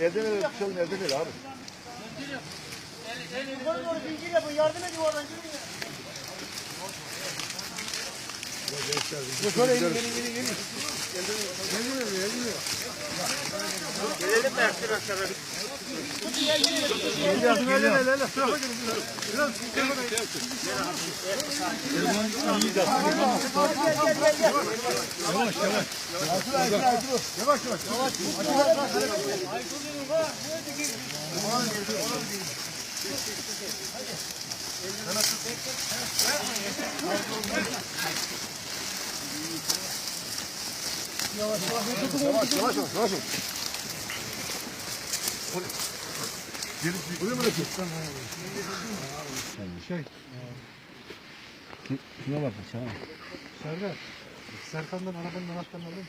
Edirne'de çıkalım Edirne'de abi. Yukarı doğru zincir yapın. Yardım edin oradan. Girin. Şöyle gelin gelin gelin gelin. Gelelim mi arkadaşlar? Gelin hele hele hele. Tarafa gelin biraz. Biraz tarafa gelin. Yavaş yavaş. Yavaş. Yavaş yavaş yavaş yavaş. Buraya mı yapıyorsun? Şey. Şuna bak. Serdar. Serkan'dan arabanın anahtarını alır mısın?